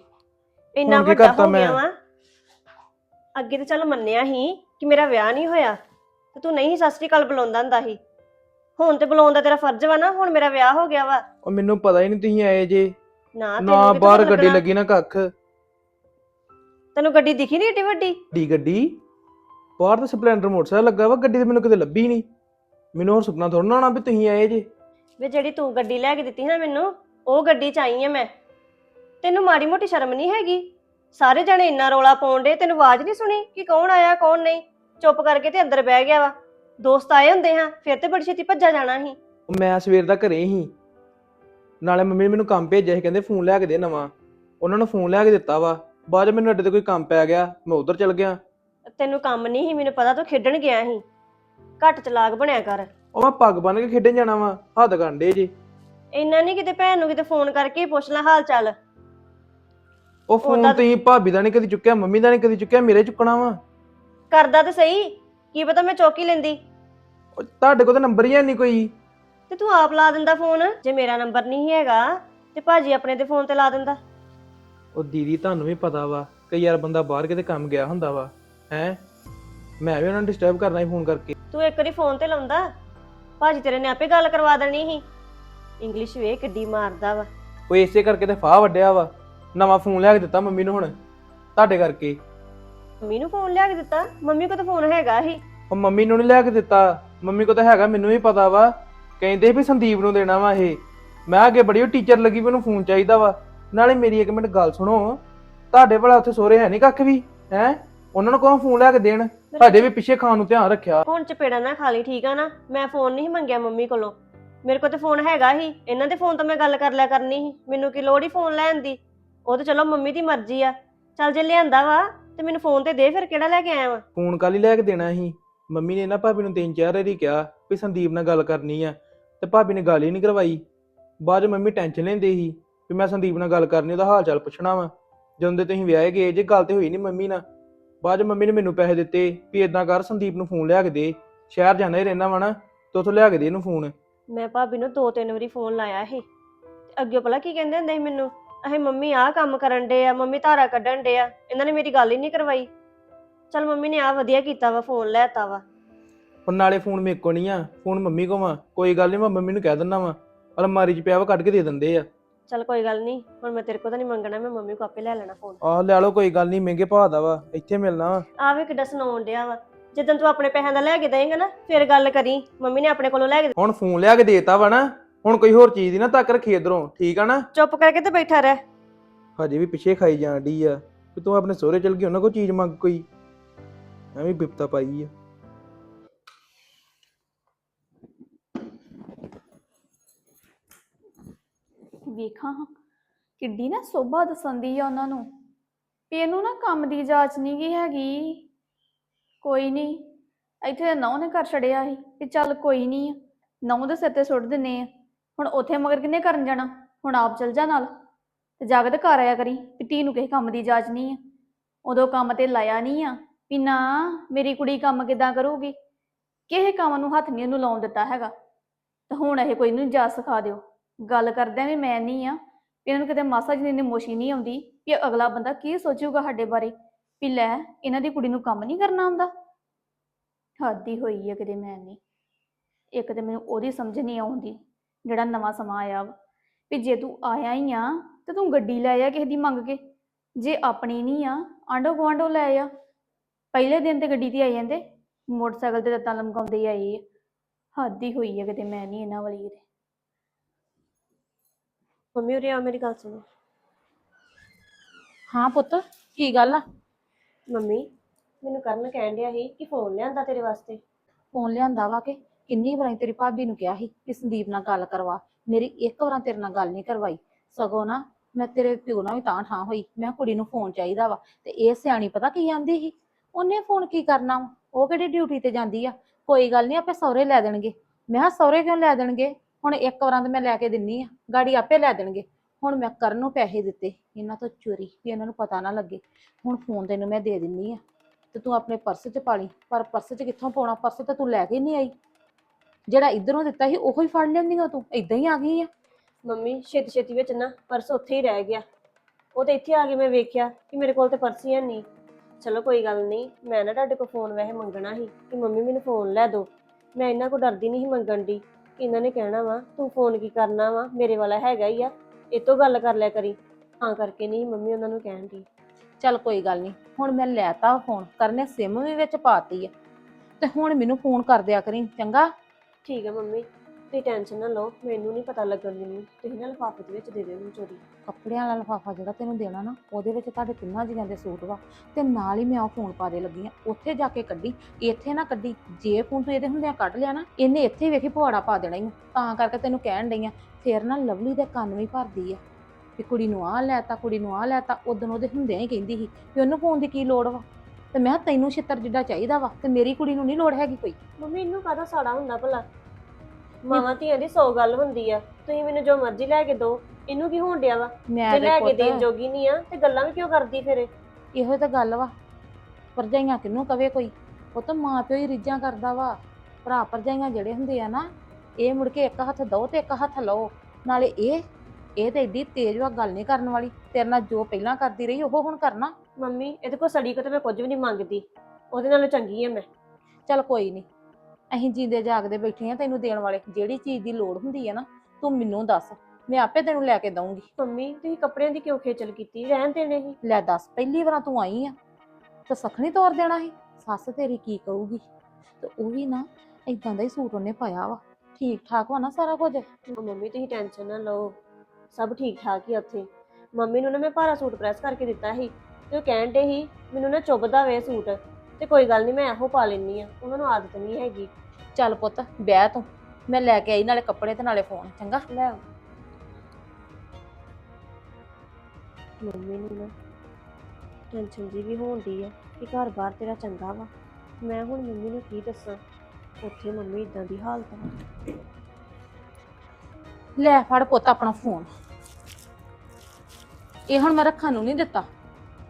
ਇੰਨਾ
ਹੁਣ ਕੀ
ਵੱਡਾ
ਕਰਤਾ
ਹੋ ਗਿਆ? ਵਾ। ਅੱਗੇ ਤੇ ਚੱਲ ਮੰਨਿਆ ਹੀ ਕਿ ਮੇਰਾ ਵਿਆਹ ਨਹੀਂ ਹੋਇਆ। ਤੇ ਤੂੰ ਨਹੀਂ ਸਤਿ ਸ੍ਰੀ ਅਕਾਲ ਬੁਲਾਉਂਦਾ ਹੁੰਦਾ ਸੀ। ਹੁਣ ਤੇ ਬੁਲਾਉਣ ਦਾ ਤੇਰਾ ਫਰਜ਼ ਵਾ ਨਾ ਹੁਣ ਮੇਰਾ ਵਿਆਹ ਹੋ ਗਿਆ ਵਾ।
ਉਹ ਮੈਨੂੰ ਪਤਾ ਹੀ ਨਹੀਂ ਤੁਸੀਂ ਆਏ ਜੇ।
ਨਾ
ਨਾ
ਤੈਨੂੰ ਕਿੱਥੋਂ
ਬਾਹਰ
ਪਤਾ
ਗੱਡੀ
ਲੱਗਣਾ?
ਲੱਗੀ ਨਾ ਕੱਖ।
ਤੈਨੂੰ ਗੱਡੀ ਦਿਖੀ ਨਹੀਂ ਏਡੀ ਵੱਡੀ?
ਡੀ ਗੱਡੀ? ਬਾਹਰ ਤਾਂ ਸਪਲੈਂਡਰ ਮੋਟਰਸਾਈਕਲ ਲੱਗਾ ਵਾ ਗੱਡੀ ਤੇ ਮੈਨੂੰ ਕਿਤੇ ਲੱਭੀ ਨਹੀਂ। ਮੈਨੂੰ ਹੋਰ ਸੁਪਨਾ ਥੋੜਾ ਨਾ ਆਉਣਾ ਵੀ ਤੁਸੀਂ ਆਏ ਜੇ।
ਵੇ ਜਿਹੜੀ ਤੂੰ ਗੱਡੀ ਲੈ ਕੇ ਦਿੱਤੀ ਨਾ ਮੈਨੂੰ ਉਹ ਗੱਡੀ ਚ ਆਈ ਆ ਮੈਂ। ਤੈਨੂੰ ਮਾੜੀ ਮੋਟੀ ਸ਼ਰਮ ਨਹੀਂ ਹੈਗੀ? ਸਾਰੇ ਜਣੇ ਇੰਨਾ ਰੋਲਾ ਪਾਉਂਦੇ ਤੈਨੂੰ ਆਵਾਜ਼ ਨਹੀਂ ਸੁਣੀ ਕਿ ਕੌਣ ਆਇਆ ਕੌਣ ਨਹੀਂ? ਚੁੱਪ ਕਰਕੇ ਤੇ ਅੰਦਰ ਬਹਿ ਗਿਆ ਵਾ। ਦੋਸਤ ਆਏ ਹੁੰਦੇ ਹਾਂ ਫਿਰ ਤੇ ਬੜੀ ਛੇਤੀ ਭੱਜਾ ਜਾਣਾ ਸੀ।
ਉਹ ਮੈਂ ਸਵੇਰ ਦਾ ਘਰੇ ਹੀ ਨਾਲੇ ਮੰਮੀ ਨੇ ਮੈਨੂੰ ਕੰਮ ਭੇਜਿਆ ਸੀ ਕਹਿੰਦੇ ਫੋਨ ਲਿਆ ਕੇ ਦੇ ਨਵਾਂ। ਉਹਨਾਂ ਨੂੰ ਫੋਨ ਲਿਆ ਕੇ ਦਿੱਤਾ ਵਾ। ਬਾਅਦ 'ਚ ਮੈਨੂੰ ਅੱਡੇ ਤੇ ਕੋਈ ਕੰਮ ਪੈ ਗਿਆ ਮੈਂ ਉਧਰ ਚਲ ਗਿਆ।
ਤੈਨੂੰ ਕੰਮ ਨਹੀਂ ਸੀ ਮੈਨੂੰ ਪਤਾ ਤੂੰ ਖੇਡਣ ਗਿਆ ਸੀ। ਘੱਟ ਚਲਾਕ ਬਣਿਆ ਕਰ।
ਉਹ ਮੈਂ ਪੱਗ ਬੰਨ ਕੇ ਖੇਡਣ ਜਾਣਾ ਵਾ ਹੱਦ ਗੰਡੇ ਜੇ।
ਇੰਨਾ ਨਹੀਂ ਕਿਤੇ ਭੈਣ ਨੂੰ ਕਿਤੇ ਫੋਨ ਕਰਕੇ ਹੀ ਪੁੱਛ ਲੈ ਹਾਲ ਚਾਲ।
ਉਹ ਫੋਨ
ਉਹਦਾ-
ਤੁਸੀਂ ਭਾਬੀ ਦਾ ਨਹੀਂ ਕਦੀ ਚੁੱਕਿਆ ਮੰਮੀ ਦਾ ਨਹੀਂ ਕਦੀ ਚੁੱਕਿਆ ਮੇਰੇ ਚੁੱਕਣਾ ਵਾ।
ਕਰਦਾ ਤੇ ਸਹੀ ਕੀ ਪਤਾ ਮੈਂ ਚੌਕੀ ਲੈਂਦੀ।
ਉਹ ਤੁਹਾਡੇ ਕੋਲ ਤਾਂ ਨੰਬਰ ਹੀ ਹੈ ਨਹੀਂ ਕੋਈ।
ਤੇ ਤੂੰ ਆਪ ਲਾ ਦਿੰਦਾ ਫੋਨ ਜੇ ਮੇਰਾ ਨੰਬਰ ਨਹੀਂ ਹੈਗਾ ਤੇ ਭਾਜੀ ਆਪਣੇ ਦੇ ਫੋਨ ਤੇ ਲਾ ਦਿੰਦਾ।
ਉਹ ਦੀਦੀ ਤੁਹਾਨੂੰ ਵੀ ਪਤਾ ਵਾ ਕਈ ਯਾਰ ਬੰਦਾ ਬਾਹਰ ਕਿਤੇ ਕੰਮ ਗਿਆ ਹੁੰਦਾ ਵਾ ਹੈ? ਮੈਂ ਵੀ ਉਹਨਾਂ ਨੂੰ ਡਿਸਟਰਬ ਕਰਨਾ ਹੀ ਫੋਨ ਕਰਕੇ।
ਤੂੰ ਇੱਕ ਵਾਰੀ ਫੋਨ ਤੇ ਲਾਉਂਦਾ ਭਾਜੀ ਤੇਰੇ ਨੇ ਆਪੇ ਗੱਲ ਕਰਵਾ ਦੇਣੀ ਸੀ। ਇੰਗਲਿਸ਼ ਵੇ ਕਿੱਡੀ ਮਾਰਦਾ ਵਾ।
ਉਹ ਇਸੇ ਕਰਕੇ ਤੇ ਫਾਹ ਵੱਡਿਆ ਵਾ ਨਵਾਂ ਫੋਨ ਲਿਆ ਕੇ ਦਿੱਤਾ ਮੰਮੀ ਨੂੰ ਹੁਣ ਤੁਹਾਡੇ ਕਰਕੇ।
ਮੰਮੀ ਨੂੰ ਫੋਨ ਲਿਆ ਕੇ ਦਿੱਤਾ? ਮੰਮੀ ਕੋਲ ਤਾਂ ਫੋਨ ਹੈਗਾ ਹੀ।
ਉਹ ਮੰਮੀ ਨੂੰ ਨਹੀਂ ਲਿਆ ਕੇ ਦਿੱਤਾ। ਮੰਮੀ ਕੋ ਤਾਂ ਹੈਗਾ ਮੈਨੂੰ ਵੀ ਪਤਾ ਵਾ। ਕਹਿੰਦੇ ਵੀ ਸੰਦੀਪ ਨੂੰ ਦੇਣਾ ਵਾ ਇਹ। ਮੈਂ ਅੱਗੇ ਬੜੀ ਉਹ ਟੀਚਰ ਲੱਗੀ ਵੀ ਉਹਨੂੰ ਫੋਨ ਚਾਹੀਦਾ ਵਾ। ਨਾਲੇ ਮੇਰੀ ਇੱਕ ਮਿੰਟ ਗੱਲ ਸੁਣੋ। ਤੁਹਾਡੇ ਭਲਾ ਉੱਥੇ ਸੋਰੇ ਹੈ ਨਹੀਂ ਕੱਖ ਵੀ ਹੈ? ਉਹਨਾਂ ਨੂੰ ਕਹੋ ਫੋਨ ਲਿਆ ਕੇ ਦੇਣ? ਸਾਡੇ ਵੀ ਪਿੱਛੇ ਖਾਣ ਨੂੰ ਧਿਆਨ ਰੱਖਿਆ।
ਹੁਣ ਚਪੇੜਾ ਨਾ ਖਾ ਲਈ ਠੀਕ ਆ ਨਾ? ਮੈਂ ਫੋਨ ਨਹੀਂ ਮੰਗਿਆ ਮੰਮੀ ਕੋਲੋਂ। ਮੇਰੇ ਕੋਲ ਤੇ ਫੋਨ ਹੈਗਾ ਹੀ। ਇਹਨਾਂ ਦੇ ਫੋਨ ਤੋਂ ਮੈਂ ਗੱਲ ਕਰ ਲਿਆ ਕਰਨੀ ਸੀ। ਮੈਨੂੰ ਕੀ ਲੋੜ ਹੀ ਫੋਨ ਲੈਣ ਦੀ? ਉਹ ਤੇ ਚਲੋ ਮੰਮੀ ਦੀ ਮਰਜ਼ੀ ਆ। ਚੱਲ ਜੇ ਲਿਆਂਦਾ ਵਾ ਤੇ ਮੈਨੂੰ ਫੋਨ ਤੇ ਦੇ ਫਿਰ ਕਿਹੜਾ ਲੈ ਕੇ ਆਇਆ ਵਾ?
ਫੋਨ ਕੱਲ ਹੀ ਲੈ ਕੇ ਦੇਣਾ ਸੀ? ਮੰਮੀ ਨੇ ਨਾ ਭਾਬੀ ਨੂੰ ਤਿੰਨ ਚਾਰ ਵਾਰੀ ਕਿਹਾ ਵੀ ਸੰਦੀਪ ਨਾਲ ਗੱਲ ਕਰਨੀ ਆ ਤੇ ਭਾਬੀ ਨੇ ਗੱਲ ਹੀ ਨਹੀਂ ਕਰਵਾਈ। ਬਾਅਦ 'ਚ ਮੰਮੀ ਟੈਨਸ਼ਨ ਲੈਂਦੇ ਸੀ ਵੀ ਮੈਂ ਸੰਦੀਪ ਨਾਲ ਗੱਲ ਕਰਨੀ ਉਹਦਾ ਹਾਲ ਚਾਲ ਪੁੱਛਣਾ ਵਾ। ਜਦੋਂ ਦੇ ਤੁਸੀਂ ਵਿਆਹੇ ਗਏ ਜੇ ਗੱਲ ਤੇ ਹੋਈ ਨਹੀਂ ਮੰਮੀ ਨਾਲ ਬਾਅਦ 'ਚ ਮੰਮੀ ਨੇ ਮੈਨੂੰ ਪੈਸੇ ਦਿੱਤੇ ਵੀ ਇਦਾਂ ਕਰ ਸੰਦੀਪ ਨੂੰ ਫੋਨ ਲਿਆ ਕੇ ਦੇ। ਸ਼ਹਿਰ ਜਾਣਾ ਹੀ ਰਹਿਣਾ ਵਾ ਨਾ ਤੇ ਉੱਥੋਂ ਲਿਆ ਕੇ ਦੇ ਇਹਨੂੰ ਫੋਨ।
ਮੈਂ ਭਾਬੀ ਨੂੰ ਦੋ ਤਿੰਨ ਵਾਰੀ ਫੋਨ ਲਾਇਆ ਸੀ। ਅੱਗੇ ਭਲਾ ਕੀ ਕਹਿੰਦੇ ਹੁੰਦੇ ਸੀ ਮੈਨੂੰ? ਅਹੇ ਮੰਮੀ ਆਹ ਕੰਮ ਕਰਨ ਡੇ ਆ ਮੰਮੀ ਧਾਰਾ ਕੱਢਣ ਡੇ ਆ ਇਹਨਾਂ ਨੇ ਮੇਰੀ ਗੱਲ ਹੀ ਨਹੀਂ ਕਰਵਾਈ। ਚਲ ਮੰਮੀ ਨੇ ਆ ਵਧੀਆ ਕੀਤਾ ਵਾ ਫੋਨ ਲੈਤਾ ਵਾ।
ਹੁਣ ਨਾਲੇ ਫੋਨ ਮੇਰੇ ਕੋ ਨਹੀਂ ਆ ਫੋਨ ਮੰਮੀ ਕੋ ਵਾ ਕੋਈ ਗੱਲ ਨਹੀਂ ਮੈਂ ਮੰਮੀ ਨੂੰ ਕਹਿ ਦਿੰਦਾ ਵਾ। ਅਲਮਾਰੀ 'ਚ ਪਿਆ ਵਾ ਕੱਢ ਕੇ ਦੇ ਦਿੰਦੇ ਆ।
ਚਲ ਕੋਈ ਗੱਲ ਨਹੀਂ ਹੁਣ ਮੈਂ ਤੇਰੇ ਕੋਲ ਤਾਂ ਨਹੀਂ ਮੰਗਣਾ ਮੈਂ ਮੰਮੀ ਕੋ ਆਪੇ ਲੈ ਲੈਣਾ ਫੋਨ।
ਆਹ ਲੈ ਲਓ ਕੋਈ ਗੱਲ ਨਹੀਂ ਮਹਿੰਗੇ ਭਾਅ ਦਾ ਵਾ ਇੱਥੇ ਮਿਲਣਾ ਵਾ।
ਆ ਵੀ ਕਿੱਡਾ ਸੁਣਾਉਣ ਡਿਆ ਵਾ ਜਦੋਂ ਤੂੰ ਆਪਣੇ ਪੈਸਿਆਂ ਦਾ ਲੈ ਕੇ ਦੇਂਗਾ ਨਾ ਫਿਰ ਗੱਲ ਕਰੀ ਮੰਮੀ ਨੇ ਆਪਣੇ ਕੋਲੋਂ ਲੈ ਕੇ
ਹੁਣ ਫੋਨ ਲਿਆ ਕੇ ਦੇਤਾ ਵਾ ਨਾ ਹੁਣ ਕੋਈ ਹੋਰ ਚੀਜ਼ ਦੀ ਨਾ ਤੱਕ ਰੱਖੀ ਇਧਰੋਂ ਠੀਕ ਆ ਨਾ?
ਚੁੱਪ ਕਰਕੇ ਤੇ ਬੈਠਾ ਰਹਿ।
ਹਜੇ ਵੀ ਪਿੱਛੇ ਖਾਈ ਜਾਣ ਡਈ ਆ ਕਿ ਤੂੰ ਆਪਣੇ ਸਹੁਰੇ ਚਲ ਗਈ ਉਹਨਾਂ ਕੋਲ ਚੀਜ਼ ਮੰਗ ਕੋਈ। ਐਵੇਂ ਬਿਪਤਾ ਪਾਈ ਆ।
ਵੇਖਾਂ ਹਾਂ ਕਿੱਡੀ ਨਾ ਸੋਭਾ ਦਸੰਦੀ ਆ ਉਹਨਾਂ ਨੂੰ। ਵੀ ਇਹਨੂੰ ਨਾ ਕੰਮ ਦੀ ਜਾਂਚ ਨਹੀਂ ਗਈ ਹੈਗੀ। ਕੋਈ ਨਹੀਂ ਇੱਥੇ ਨੌ ਨੇ ਕਰ ਛੜਿਆ ਸੀ ਵੀ ਚੱਲ ਕੋਈ ਨਹੀਂ ਨੌ ਦੇ ਸਿਰ ਤੇ ਸੁੱਟ ਦਿੰਨੇ ਆ। ਹੁਣ ਉੱਥੇ ਮਗਰ ਕਿੰਨੇ ਕਰਨ ਜਾਣਾ? ਹੁਣ ਆਪ ਚਲ ਜਾ ਨਾਲ ਤੇ ਜਾ ਕੇ ਤੇ ਘਰ ਆਇਆ ਕਰੀ ਵੀ ਧੀ ਨੂੰ ਕਿਸੇ ਕੰਮ ਦੀ ਜਾਂਚ ਨਹੀਂ ਆ। ਉਦੋਂ ਕੰਮ ਤੇ ਲਾਇਆ ਨਹੀਂ ਆ ਵੀ ਨਾ, ਮੇਰੀ ਕੁੜੀ ਕੰਮ ਕਿਦਾਂ ਕਰੂਗੀ? ਕਿਸੇ ਕੰਮ ਨੂੰ ਹੱਥ ਨਹੀਂ ਉਹਨੂੰ ਲਾਉਣ ਦਿੱਤਾ ਹੈਗਾ। ਤੇ ਹੁਣ ਇਹ ਕੋਈ ਨੂੰ ਜਾ ਸਿਖਾ ਦਿਓ। ਗੱਲ ਕਰਦਿਆਂ ਵੀ ਮੈਂ ਨਹੀਂ ਆ ਵੀ ਇਹਨਾਂ ਨੂੰ ਕਿਤੇ ਮਾਸਾ ਜੀ ਦੀ ਮੋਸ਼ੀ ਨਹੀਂ ਆਉਂਦੀ ਵੀ ਅਗਲਾ ਬੰਦਾ ਕੀ ਸੋਚੂਗਾ ਸਾਡੇ ਬਾਰੇ? ਵੀ ਲੈ, ਇਹਨਾਂ ਦੀ ਕੁੜੀ ਨੂੰ ਕੰਮ ਨਹੀਂ ਕਰਨਾ ਆਉਂਦਾ। ਹੱਦ ਹੀ ਹੋਈ ਹੈ ਕਿਤੇ ਮੈਂ ਨਹੀਂ। ਇੱਕ ਤੇ ਮੈਨੂੰ ਉਹਦੀ ਸਮਝ ਨਹੀਂ ਆਉਂਦੀ। ਜਿਹੜਾ ਨਵਾਂ ਸਮਾਂ ਆਇਆ ਵਾ ਵੀ ਜੇ ਤੂੰ ਆਇਆ ਹੀ ਆ ਤੇ ਤੂੰ ਗੱਡੀ ਲੈ ਆ ਕਿਸੇ ਦੀ ਮੰਗ ਕੇ। ਜੇ ਆਪਣੀ ਨਹੀਂ ਆ ਆਂਡੋ ਗੁਆਂਢੋ ਲੈ ਆ। ਪਹਿਲੇ ਦਿਨ ਤੇ ਗੱਡੀ ਤੇ ਆਈ ਜਾਂਦੇ ਮੋਟਰਸਾਈਕਲ ਤੇ ਲੱਤਾਂ ਲਮਕਾਉਂਦੇ ਹੀ ਆਏ ਆ। ਹੱਦ ਹੀ ਹੋਈ ਹੈ ਕਿਤੇ ਮੈਂ ਨਹੀਂ ਇਹਨਾਂ ਵਾਲੀ ਕਿਤੇ।
ਮੰਮੀ ਉਰੇ ਆ ਮੇਰੀ ਗੱਲ ਸੁਣੋ।
ਹਾਂ ਪੁੱਤ ਕੀ ਗੱਲ ਆ?
ਮੰਮੀ ਮੈਨੂੰ ਕਰਨ ਕਹਿਣ ਡਿਆ ਸੀ ਕਿ ਫੋਨ ਲਿਆਂਦਾ ਤੇਰੇ ਵਾਸਤੇ।
ਫੋਨ ਲਿਆਂਦਾ ਵਾ ਕਿ? ਕਿੰਨੀ ਵਾਰੀ ਤੇਰੀ ਭਾਬੀ ਨੂੰ ਕਿਹਾ ਸੀ ਕਿ ਸੰਦੀਪ ਨਾਲ ਗੱਲ ਕਰਵਾ। ਮੇਰੀ ਇੱਕ ਵਾਰਾਂ ਤੇਰੇ ਨਾਲ ਗੱਲ ਨਹੀਂ ਕਰਵਾਈ। ਸਗੋਂ ਨਾ ਮੈਂ ਤੇਰੇ ਪਿਓ ਨਾਲ ਵੀ ਤਾਂ ਠਾਂ ਹੋਈ। ਮੈਂ ਕਿਹਾ ਕੁੜੀ ਨੂੰ ਫੋਨ ਚਾਹੀਦਾ ਵਾ ਤੇ ਇਹ ਸਿਆਣੀ ਪਤਾ ਕੀ ਆਂਦੀ ਸੀ? ਉਹਨੇ ਫੋਨ ਕੀ ਕਰਨਾ ਵਾ? ਉਹ ਕਿਹੜੀ ਡਿਊਟੀ ਤੇ ਜਾਂਦੀ ਆ? ਕੋਈ ਗੱਲ ਨਹੀਂ, ਆਪੇ ਸਹੁਰੇ ਲੈ ਦੇਣਗੇ। ਮੈਂ ਕਿਹਾ ਸਹੁਰੇ ਕਿਉਂ ਲੈ ਦੇਣਗੇ? ਹੁਣ ਇੱਕ ਵਾਰਾਂ ਤੇ ਮੈਂ ਲੈ ਕੇ ਦਿੰਨੀ ਆ। ਗਾੜੀ ਆਪੇ ਲੈ ਦੇਣਗੇ। ਹੁਣ ਮੈਂ ਕਰਨ ਨੂੰ ਪੈਸੇ ਦਿੱਤੇ। ਇਹਨਾਂ ਤੋਂ ਚੋਰੀ ਵੀ ਇਹਨਾਂ ਨੂੰ ਪਤਾ ਨਾ ਲੱਗੇ। ਹੁਣ ਫੋਨ ਤੈਨੂੰ ਮੈਂ ਦੇ ਦਿੰਨੀ ਆ। ਤੇ ਤੂੰ ਆਪਣੇ ਪਰਸ 'ਚ ਪਾ ਲਈ। ਪਰ ਪਰਸ 'ਚ ਕਿੱਥੋਂ ਪਾਉਣਾ? ਪਰਸ ਤਾਂ ਤੂੰ ਲੈ ਕੇ ਨਹੀਂ ਆਈ। ਜਿਹੜਾ ਇਧਰੋਂ ਦਿੱਤਾ ਸੀ ਉਹੋ ਹੀ ਫੜ ਲੈਂਦੀ ਤੂੰ ਇਦਾਂ ਹੀ ਆ ਗਈ ਆ।
ਮੰਮੀ ਛੇਤੀ ਛੇਤੀ ਵਿੱਚ ਨਾ ਪਰਸ ਉੱਥੇ ਹੀ ਰਹਿ ਗਿਆ। ਉਹ ਤੇ ਇੱਥੇ ਆ ਕੇ ਮੈਂ ਵੇਖਿਆ ਕਿ ਮੇਰੇ ਕੋਲ ਤੇ ਪਰਸ ਹੀ ਹੈ ਨਹੀਂ। ਚਲੋ ਕੋਈ ਗੱਲ ਨਹੀਂ ਮੈਂ ਨਾ ਤੁਹਾਡੇ ਕੋਲ ਫੋਨ ਵੈਸੇ ਮੰਗਣਾ ਸੀ ਕਿ ਮੰਮੀ ਮੈਨੂੰ ਫੋਨ ਲੈ ਦਿਓ। ਮੈਂ ਇਹਨਾਂ ਕੋ ਡਰਦੀ ਨਹੀਂ ਸੀ ਮੰਗਣ ਦੀ ਕਿ ਇਹਨਾਂ ਨੇ ਕਹਿਣਾ ਵਾ ਤੂੰ ਫੋਨ ਕੀ ਕਰਨਾ ਵਾ ਮੇਰੇ ਵਾਲਾ ਹੈਗਾ ਹੀ ਆ ਇਹ ਤੋਂ ਗੱਲ ਕਰ ਲਿਆ ਕਰੀ। ਤਾਂ ਕਰਕੇ ਨਹੀਂ ਮੰਮੀ ਉਹਨਾਂ ਨੂੰ ਕਹਿਣ ਦੀ।
ਚੱਲ ਕੋਈ ਗੱਲ ਨਹੀਂ ਹੁਣ ਮੈਂ ਲੈਤਾ ਫੋਨ ਕਰਨੇ ਸਿਮ ਵੀ ਵਿੱਚ ਪਾਤੀ ਆ। ਤੇ ਹੁਣ ਮੈਨੂੰ ਫੋਨ ਕਰ ਦਿਆ ਕਰੀ ਚੰਗਾ?
ਠੀਕ ਹੈ ਮੰਮੀ, ਤੁਸੀਂ ਟੈਨਸ਼ਨ ਨਾ ਲਓ, ਮੈਨੂੰ ਨਹੀਂ ਪਤਾ ਲੱਗਣ ਦਿੰਦੀ। ਤੁਸੀਂ ਨਾ ਲਿਫਾਫੇ ਦੇ ਵਿੱਚ ਦੇ ਦਿਓ ਮੈਨੂੰ ਚੋਰੀ।
ਕੱਪੜਿਆਂ ਵਾਲਾ ਲਿਫਾਫਾ ਜਿਹੜਾ ਤੈਨੂੰ ਦੇਣਾ ਨਾ, ਉਹਦੇ ਵਿੱਚ ਤੁਹਾਡੇ ਤਿੰਨਾਂ ਜੀਆਂ ਦੇ ਸੂਟ ਵਾ, ਤੇ ਨਾਲ ਹੀ ਮੈਂ ਉਹ ਫੋਨ ਪਾ ਦੇ ਲੱਗੀ ਆ ਉੱਥੇ ਜਾ ਕੇ ਕੱਢੀ, ਇੱਥੇ ਨਾ ਕੱਢੀ। ਜੇ ਫੋਨ ਤੂੰ ਇਹਦੇ ਹੁੰਦਿਆਂ ਕੱਢ ਲਿਆ ਨਾ, ਇਹਨੇ ਇੱਥੇ ਵੇਖੀ ਪੁਆੜਾ ਪਾ ਦੇਣਾ ਹੀ। ਤਾਂ ਕਰਕੇ ਤੈਨੂੰ ਕਹਿਣ ਡਈ ਆ ਫੇਰ ਨਾ ਲਵਲੀ ਦੇ ਕੰਨ ਵੀ ਭਰਦੀ ਆ, ਵੀ ਕੁੜੀ ਨੂੰ ਆਹ ਲੈਤਾ, ਕੁੜੀ ਨੂੰ ਆਹ ਲੈਤਾ, ਉਦੋਂ ਉਹਦੇ ਹੁੰਦਿਆਂ ਹੀ ਕਹਿੰਦੀ ਸੀ ਵੀ ਉਹਨੂੰ ਫੋਨ ਦੀ ਕੀ ਲੋੜ ਵਾ? ਤੇ ਮੈਂ ਕਿਹਾ ਤੈਨੂੰ ਛਿੱਤਰ ਜਿੱਡਾ ਚਾਹੀਦਾ ਵਾ ਤੇ ਮੇਰੀ ਕੁੜੀ ਨੂੰ ਨਹੀਂ ਲੋੜ ਹੈਗੀ ਕੋਈ।
ਮੰਮੀ ਇਹਨੂੰ ਕਾਹਦਾ ਸਾੜਾ ਹੁੰਦਾ ਭਲਾ? ਮਾਵਾਂ ਧੀਆਂ ਦੀ ਸੌ ਗੱਲ ਹੁੰਦੀ ਆ। ਤੁਸੀਂ ਮੈਨੂੰ ਜੋ ਮਰਜ਼ੀ ਲੈ ਕੇ ਦਿਓ ਇਹਨੂੰ ਕੀ ਹੋਣ ਡਿਆ ਵਾ?
ਮੈਂ
ਜੇ ਲੈ ਕੇ
ਪੁੱਤ-
ਦੇਣ ਜੋਗੀ ਨਹੀਂ ਆ ਤੇ ਗੱਲਾਂ ਵੀ ਕਿਉਂ ਕਰਦੀ ਫਿਰ? ਇਹ?
ਇਹੋ ਤਾਂ ਗੱਲ ਵਾ। ਪਰਜਾਈਆਂ ਕਿਹਨੂੰ ਕਵੇ ਕੋਈ? ਉਹ ਤਾਂ ਮਾਂ ਪਿਓ ਹੀ ਰੀਝਾਂ ਕਰਦਾ ਵਾ। ਭਰਾ ਪਰਜਾਈਆਂ ਜਿਹੜੇ ਹੁੰਦੇ ਆ ਨਾ ਇਹ ਮੁੜ ਕੇ ਇੱਕ ਹੱਥ ਦੋ ਤੇ ਇੱਕ ਹੱਥ ਲਓ। ਨਾਲੇ ਇਹ ਇਹ ਤਾਂ ਏਡੀ ਤੇਜ਼ ਵਾ ਗੱਲ ਨਹੀਂ ਕਰਨ ਵਾਲੀ। ਤੇਰੇ ਨਾਲ ਜੋ ਪਹਿਲਾਂ ਕਰਦੀ ਰਹੀ ਉਹ ਹੁਣ ਕਰਨਾ।
ਮੰਮੀ ਇਹਦੇ ਕੋਲ ਸੜੀ ਕੋ ਤੇ ਮੈਂ ਕੁਝ ਵੀ ਨਹੀਂ ਮੰਗਦੀ। ਉਹਦੇ ਨਾਲੋਂ ਚੰਗੀ ਆ ਮੈਂ।
ਚੱਲ ਕੋਈ ਨਹੀਂ। ਅਸੀਂ ਜੀਂਦੇ ਜਾਗਦੇ ਬੈਠੇ ਆ ਤੈਨੂੰ ਦੇਣ ਵਾਲੇ ਜਿਹੜੀ ਚੀਜ਼ ਦੀ ਲੋੜ ਹੁੰਦੀ ਹੈ ਨਾ ਤੂੰ ਮੈਨੂੰ ਦੱਸ। ਮੈਂ ਆਪੇ ਤੈਨੂੰ ਲੈ ਕੇ ਦਊਂਗੀ।
ਮੰਮੀ ਤੁਸੀਂ ਕੱਪੜਿਆਂ ਦੀ ਕਿਉਂ ਖੇਚਲ ਕੀਤੀ? ਰਹਿਣ ਦੇਣੇ ਸੀ
ਲੈ ਦੱਸ ਪਹਿਲੀ ਵਾਰ ਤੂੰ ਆਈ ਆ। ਤੇ ਸਖਣੀ ਤੋਰ ਦੇਣਾ ਸੀ। ਸੱਸ ਤੇਰੀ ਕੀ ਕਹੂਗੀ ਤੇ ਉਹ ਵੀ ਨਾ ਇਦਾਂ ਦਾ ਹੀ ਸੂਟ ਉਹਨੇ ਪਾਇਆ ਵਾ। ਠੀਕ ਠਾਕ ਵਾ ਨਾ ਸਾਰਾ ਕੁਝ?
ਉਹ ਮੰਮੀ ਤੁਸੀਂ ਟੈਨਸ਼ਨ ਨਾ ਲਓ। ਸਭ ਠੀਕ ਠਾਕ ਹੀ ਆ ਉੱਥੇ। ਮੰਮੀ ਨੂੰ ਨਾ ਮੈਂ ਭਾਰਾ ਸੂਟ ਪ੍ਰੈਸ ਕਰਕੇ ਦਿੱਤਾ ਸੀ। ਤੇ ਉਹ ਕਹਿਣ ਦੇ ਸੀ ਮੈਨੂੰ ਨਾ ਚੁੱਭਦਾ ਵੇ ਸੂਟ ਤੇ ਕੋਈ ਗੱਲ ਨਹੀਂ ਮੈਂ ਇਹੋ ਪਾ ਲੈਣੀ ਆ ਉਹਨਾਂ ਨੂੰ ਆਦਤ ਨਹੀਂ ਹੈਗੀ।
ਚੱਲ ਪੁੱਤ ਬਹਿ ਤੂੰ ਮੈਂ ਲੈ ਕੇ ਆਈ ਨਾਲੇ ਕੱਪੜੇ ਤੇ ਨਾਲੇ ਫੋਨ ਚੰਗਾ?
ਲੈ ਆਓ। ਮੰਮੀ ਨੂੰ ਨਾ ਟੈਨਸ਼ਨ ਜੀ ਵੀ ਹੋਣਦੀ ਆ ਕਿ ਘਰ ਬਾਹਰ ਤੇਰਾ ਚੰਗਾ ਵਾ। ਮੈਂ ਹੁਣ ਮੰਮੀ ਨੂੰ ਕੀ ਦੱਸਾਂ ਉੱਥੇ ਮੰਮੀ ਇਦਾਂ ਦੀ ਹਾਲਤ ਵਾ
ਲੈ ਫੜ ਪੁੱਤ ਆਪਣਾ ਫੋਨ ਇਹ ਹੁਣ ਮੈਂ ਰੱਖਣ ਨੂੰ ਨਹੀਂ ਦਿੱਤਾ।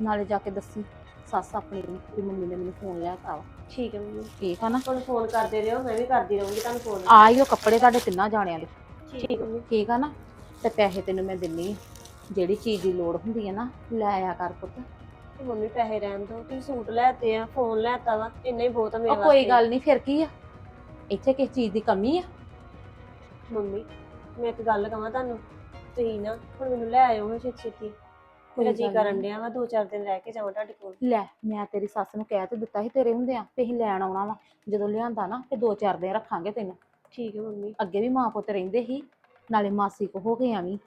ਨਾਲੇ ਜਾ ਕੇ ਦੱਸੀ ਸੱਸ ਆਪਣੀ ਨੂੰ ਵੀ ਮੰਮੀ ਨੇ ਮੈਨੂੰ ਫੋਨ ਲਿਆ ਤਾ
ਠੀਕ ਹੈ ਮੰਮੀ।
ਠੀਕ ਆ ਨਾ?
ਹੁਣ ਫੋਨ ਕਰਦੇ ਰਹੋ ਮੈਂ ਵੀ ਕਰਦੀ ਰਹੂੰਗੀ ਤੁਹਾਨੂੰ ਫੋਨ
ਆ ਹੀ ਉਹ ਕੱਪੜੇ ਤੁਹਾਡੇ ਤਿੰਨਾਂ ਜਾਣਿਆਂ ਦੇ।
ਠੀਕ ਹੈ ਮੰਮੀ।
ਠੀਕ ਆ ਨਾ? ਤੇ ਪੈਸੇ ਤੈਨੂੰ ਮੈਂ ਦਿੰਨੀ ਆ। ਜਿਹੜੀ ਚੀਜ਼ ਦੀ ਲੋੜ ਹੁੰਦੀ ਹੈ ਨਾ ਲੈ ਆਇਆ ਕਰ ਪੁੱਤ।
ਤੇ ਮੰਮੀ ਪੈਸੇ ਰਹਿਣ ਦੋ ਤੁਸੀਂ ਸੂਟ ਲੈਤੇ ਆ ਫੋਨ ਲੈਤਾ ਵਾ ਇੰਨਾ ਹੀ ਬਹੁਤ ਆ ਮੇਰੇ
ਉਹ ਕੋਈ ਗੱਲ ਨਹੀਂ ਫਿਰ ਕੀ ਆ? ਇੱਥੇ ਕਿਸ ਚੀਜ਼ ਦੀ ਕਮੀ ਆ?
ਮੰਮੀ ਮੈਂ ਇੱਕ ਗੱਲ ਕਹਾਂ ਤੁਹਾਨੂੰ ਤੁਸੀਂ ਨਾ ਹੁਣ ਮੈਨੂੰ ਲੈ ਆਇਓ ਹੁਣ ਛੇਤੀ ਛੇਤੀ ਮੇਰਾ ਜੀ ਕਰਨ। ਡਿਆ ਵਾ ਦੋ ਚਾਰ ਦਿਨ ਰਹਿ ਕੇ ਜਾਵਾਂ ਤੁਹਾਡੇ ਕੋਲ।
ਲੈ ਮੈਂ ਤੇਰੀ ਸੱਸ ਨੂੰ ਕਹਿ ਤੇ ਦਿੱਤਾ ਸੀ ਤੇਰੇ ਹੁੰਦਿਆਂ ਤੇ ਅਸੀਂ ਲੈਣ ਆਉਣਾ ਵਾ। ਜਦੋਂ ਲਿਆਂਦਾ ਨਾ ਤੇ ਦੋ ਚਾਰ ਦਿਨ ਰੱਖਾਂਗੇ ਤੈਨੂੰ।
ਠੀਕ ਹੈ ਮੰਮੀ।
ਅੱਗੇ ਵੀ ਮਾਂ ਪੁੱਤ ਰਹਿੰਦੇ ਸੀ ਨਾਲੇ ਮਾਸੀ ਕੋ ਹੋ ਕੇ ਆਵੀਂ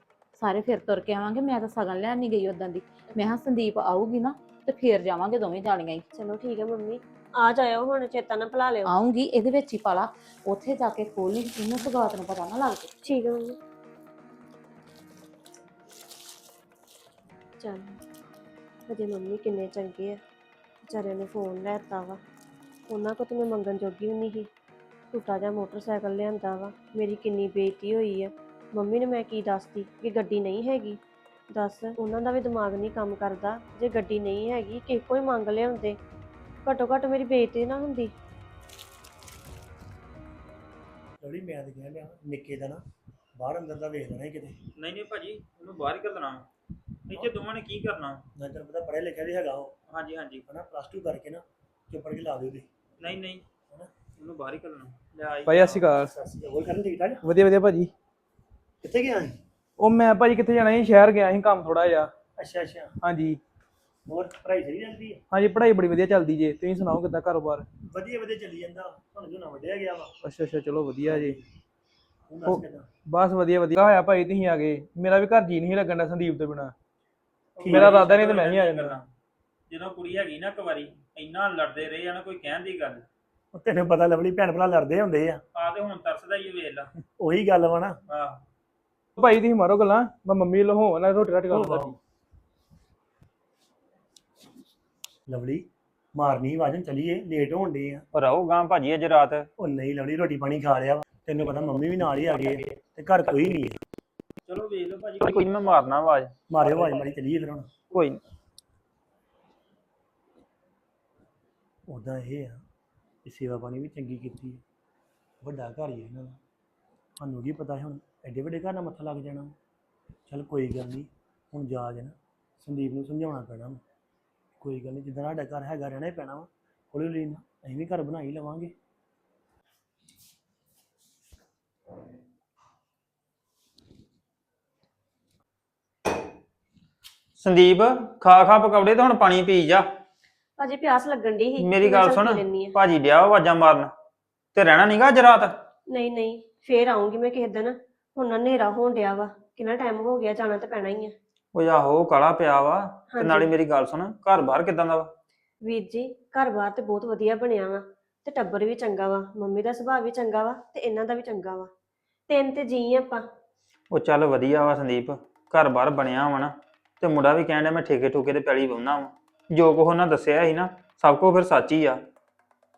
ਸਾਰੇ ਫਿਰ ਤੁਰ ਕੇ ਆਵਾਂਗੇ ਮੈਂ ਤਾਂ ਸਗਨ ਲੈਣ ਨਹੀਂ ਗਈ ਉਦੋਂ ਦੀ। ਮੈਂ ਹਾਂ ਸੰਦੀਪ ਆਊਗੀ ਨਾ ਤੇ ਫੇਰ ਜਾਵਾਂਗੇ ਦੋਵੇਂ ਜਾਣੀਆਂ ਹੀ।
ਚਲੋ ਠੀਕ ਹੈ ਮੰਮੀ ਆ ਜਾਇਓ ਹੁਣ ਚੇਤਾ ਨਾ ਭੁਲਾ ਲਿਓ।
ਆਉਂਗੀ ਇਹਦੇ ਵਿੱਚ ਹੀ ਪਾਲਾ। ਉੱਥੇ ਜਾ ਕੇ ਖੋਲਣੀ ਇਹਨੂੰ ਸੁਗਾਤ ਨੂੰ ਪਤਾ ਨਾ ਲੱਗ ਜੇ।
ਠੀਕ ਹੈ ਮੰਮੀ। ਚਲ ਅਜੇ ਮੰਮੀ ਕਿੰਨੇ ਚੰਗੇ ਆ। ਵਿਚਾਰਿਆਂ ਨੇ ਫੋਨ ਲੈਤਾ ਵਾ। ਉਹਨਾਂ ਕੋ ਤੇ ਮੈਂ ਮੰਗਣ ਜੋਗੀ ਵੀ ਨਹੀਂ ਸੀ। ਟੁੱਟਾ ਜਿਹਾ ਮੋਟਰਸਾਈਕਲ ਲਿਆਂਦਾ ਵਾ। ਮੇਰੀ ਕਿੰਨੀ ਬੇਇੱਜ਼ਤੀ ਹੋਈ ਆ। ਮੰਮੀ ਨੇ ਮੈਂ ਕੀ ਦੱਸਦੀ ਕਿ ਗੱਡੀ ਨਹੀਂ ਹੈਗੀ? ਦੱਸ ਉਹਨਾਂ ਦਾ ਵੀ ਦਿਮਾਗ ਨਹੀਂ ਕੰਮ ਕਰਦਾ ਜੇ ਗੱਡੀ ਨਹੀਂ ਹੈਗੀ ਕਿਸੇ ਕੋਈ ਮੰਗ ਲਿਆਉਂਦੇ। ਘੱਟੋ ਘੱਟ ਮੇਰੀ ਬੇਇੱਜ਼ਤੀ ਨਾ ਹੁੰਦੀ।
ਲੜੀ ਮੈਂ ਤੇ ਕਹਿ ਲਿਆ ਨਿੱਕੇ ਦਾ ਨਾ ਬਾਹਰ ਅੰਦਰ ਦਾ ਵੇਖ ਲੈਣਾ ਹੀ ਕਿਤੇ।
ਨਹੀਂ ਨਹੀਂ ਭਾਜੀ ਉਹਨੂੰ ਬਾਹਰ ਹੀ ਘੱਲਣਾ ਇੱਥੇ ਦੋਵਾਂ ਨੇ ਕੀ ਕਰਨਾ?
ਨਾ ਤੈਨੂੰ ਪਤਾ ਪੜ੍ਹਿਆ ਲਿਖਿਆ ਵੀ ਹੈਗਾ ਉਹ।
ਹਾਂਜੀ ਹਾਂਜੀ।
ਹਨਾ ਪਲੱਸ 2 ਕਰਕੇ ਨਾ ਚੁੱਪ ਕਰਕੇ ਲਾ ਦਿਓ ਤੇ
ਨਹੀਂ ਨਹੀਂ। ਉਹਨੂੰ ਬਾਹਰ ਹੀ ਘੱਲਣਾ ਲੈ ਆਈ।
ਭਾਈ ਅਸੀਂ ਘਰ
ਸੱਸ ਹੋਰ ਕਰਨ ਠੀਕ ਠਾਕ
ਵਧੀਆ ਵਧੀਆ ਭਾਜੀ।
ਕਿੱਥੇ ਗਿਆ ਸੀ?
ਉਹ ਮੈਂ ਭਾਜੀ ਕਿੱਥੇ ਜਾਣਾ ਸੀ? ਸ਼ਹਿਰ ਗਿਆ ਸੀ ਕੰਮ ਥੋੜਾ ਜਿਹਾ।
ਅੱਛਾ ਅੱਛਾ।
ਹਾਂਜੀ।
ਹੋਰ ਪੜ੍ਹਾਈ ਸਹੀ ਚੱਲਦੀ ਹੈ
ਹਾਂਜੀ ਪੜ੍ਹਾਈ ਬੜੀ ਵਧੀਆ ਚੱਲਦੀ ਜੇ। ਤੁਸੀਂ ਸੁਣਾਓ ਕਿੱਦਾਂ ਕਾਰੋਬਾਰ?
ਵਧੀਆ ਵਧੀਆ ਚੱਲੀ ਜਾਂਦਾ। ਹੁਣ ਜੋ ਨਾ ਵੱਡਿਆ ਗਿਆ ਵਾ।
ਅੱਛਾ ਅੱਛਾ ਚਲੋ ਵਧੀਆ ਜੀ।
ਹੁਣ ਦੱਸ
ਉਹ-
ਕਿੱਦਾਂ?
ਬਸ ਵਧੀਆ ਵਧੀਆ। ਹੋਇਆ ਭਾਈ ਤੁਸੀਂ ਆ ਗਏ। ਮੇਰਾ ਵੀ ਘਰ ਜੀ ਨਹੀਂ ਲੱਗਣ ਦਾ ਸੰਦੀਪ ਤੋਂ ਬਿਨਾ। ਮੇਰਾ। ਇਰਾਦਾ ਨਹੀਂ ਤੇ ਮੈਂ ਵੀ ਆ ਜਾਣਾ
ਜਦੋਂ ਕੁੜੀ ਹੈਗੀ ਨਾ ਇੱਕ ਵਾਰੀ ਇੰਨਾ ਲੜਦੇ ਰਹੇ ਆ ਨਾ ਕੋਈ ਕਹਿਣ ਦੀ ਗੱਲ।
ਉਹ ਤੈਨੂੰ ਪਤਾ ਲਵਲੀ ਭੈਣ ਭਰਾ ਲੜਦੇ ਹੁੰਦੇ ਆ।
ਆ ਤੇ ਹੁਣ ਤਰਸਦਾ ਹੀ ਵੇਖ ਲਾ।
ਉਹੀ ਗੱਲ ਵਾ ਨਾ।
ਆਹ।
ਭਾਈ ਤੁਸੀਂ ਮਾਰੋ ਗੱਲਾਂ। ਮੈਂ ਮੰਮੀ ਹੋਵਾਂ ਨਾ ਰੋਟੀ ਰਾਟੀ ਕਰਦਾ ਜੀ
ਲਵਲੀ ਮਾਰਨੀ ਆਵਾਜ਼ ਚਲੀਏ। ਲੇਟ ਹੋਣ ਡੇ ਆ।
ਪਰ ਆਊਗਾ ਭਾਜੀ ਅੱਜ ਰਾਤ।
ਉਹ ਨਹੀਂ ਲਵਲੀ ਰੋਟੀ ਪਾਣੀ ਖਾ ਲਿਆ ਵਾ। ਤੈਨੂੰ ਪਤਾ ਮੰਮੀ ਵੀ ਨਾਲ ਹੀ ਆ ਗਏ ਆ, ਤੇ ਘਰ ਕੋਈ ਨਹੀਂ ਹੈ
ਚਲੋ ਵੇਖ ਲਓ ਭਾਜੀ ਕੋਈ ਨੀ, ਮੈਂ ਮਾਰਨਾ ਆਵਾਜ਼।
ਮਾਰਿਓ ਆਵਾਜ਼ ਮਾਰੀ ਚਲੀਏ ਫਿਰ ਹੁਣ।
ਕੋਈ ਨੀ।
ਉਦਾਂ ਇਹ ਆ ਕਿ ਸੇਵਾ ਪਾਣੀ ਵੀ ਚੰਗੀ ਕੀਤੀ ਹੈ ਵੱਡਾ ਘਰ ਹੀ ਹੈ ਇਹਨਾਂ ਦਾ। ਸਾਨੂੰ ਕੀ ਪਤਾ ਹੁਣ ਐਡੇ ਵੱਡੇ ਘਰ ਨਾਲ ਮੱਥਾ ਲੱਗ ਜਾਣਾ। ਚਲ ਕੋਈ ਗੱਲ ਨਹੀਂ ਹੁਣ ਜਾ ਕੇ ਨਾ ਸੰਦੀਪ ਨੂੰ ਸਮਝਾਉਣਾ ਪੈਣਾ ਵਾ। ਕੋਈ ਗੱਲ ਨਹੀਂ ਜਿੱਦਾਂ ਸਾਡਾ ਘਰ ਹੈਗਾ ਰਹਿਣਾ ਹੀ ਪੈਣਾ ਵਾ ਹੌਲੀ ਹੌਲੀ ਨਾ ਅਸੀਂ ਵੀ ਘਰ ਬਣਾ ਹੀ ਲਵਾਂਗੇ।
ਸੰਦੀਪ ਖਾ ਖਾ ਪਕੌੜੇ ਤੇ ਹੁਣ ਪਾਣੀ ਪੀ ਜਾ।
ਅਜੇ ਪਿਆਸ ਲੱਗਣ ਦੀ ਸੀ।
ਮੇਰੀ ਗੱਲ ਸੁਣ। ਭਾਜੀ ਡਿਆ ਆਵਾਜ਼ਾਂ ਮਾਰਨ। ਤੇ ਰਹਿਣਾ ਨਹੀਂਗਾ ਅੱਜ ਰਾਤ?
ਨਹੀਂ ਨਹੀਂ ਫੇਰ ਆਉਂਗੀ ਮੈਂ ਕਿਸੇ ਦਿਨ। ਹੁਣ ਨਾ ਹਨੇਰਾ ਹੋਣ ਡਿਆ ਵਾ। ਕਿੰਨਾ ਟਾਈਮ ਹੋ ਗਿਆ ਜਾਣਾ ਤਾਂ ਪੈਣਾ ਹੀ ਆ।
ਉਹ ਆਹੋ ਕਾਲਾ ਪਿਆ ਵਾ। ਤੇ। ਨਾਲੇ ਮੇਰੀ ਗੱਲ ਸੁਣ ਘਰ ਬਾਹਰ ਕਿਦਾਂ ਦਾ ਵਾ?
ਵੀਰ ਜੀ ਘਰ-ਬਾਰ ਤੇ ਬਹੁਤ ਵਧੀਆ ਬਣਿਆ ਵਾ। ਤੇ ਟੱਬਰ ਵੀ ਚੰਗਾ ਵਾ ਮੰਮੀ ਦਾ ਸੁਭਾਅ ਵੀ ਚੰਗਾ ਵਾ ਤੇ ਇਹਨਾਂ ਦਾ ਵੀ ਚੰਗਾ ਵਾ। ਤਿੰਨ ਤੇ ਜੀ ਆਪਾਂ।
ਉਹ ਚੱਲ ਵਧੀਆ ਵਾ ਸੰਦੀਪ ਘਰ ਬਾਹਰ ਬਣਿਆ ਵਾ ਨਾ। ਤੇ ਮੁੰਡਾ ਵੀ ਕਹਿਣ ਡਿਆ ਮੈਂ ਠੇਕੇ ਠੂਕੇ ਤੇ ਪੈਲੀ ਵਾਹੁਣਾ ਵਾ। ਜੋ ਕੁਛ ਉਹਨਾਂ ਦੱਸਿਆ ਸੀ ਨਾ ਸਭ ਕੁਝ ਫਿਰ ਸੱਚ ਹੀ ਆ।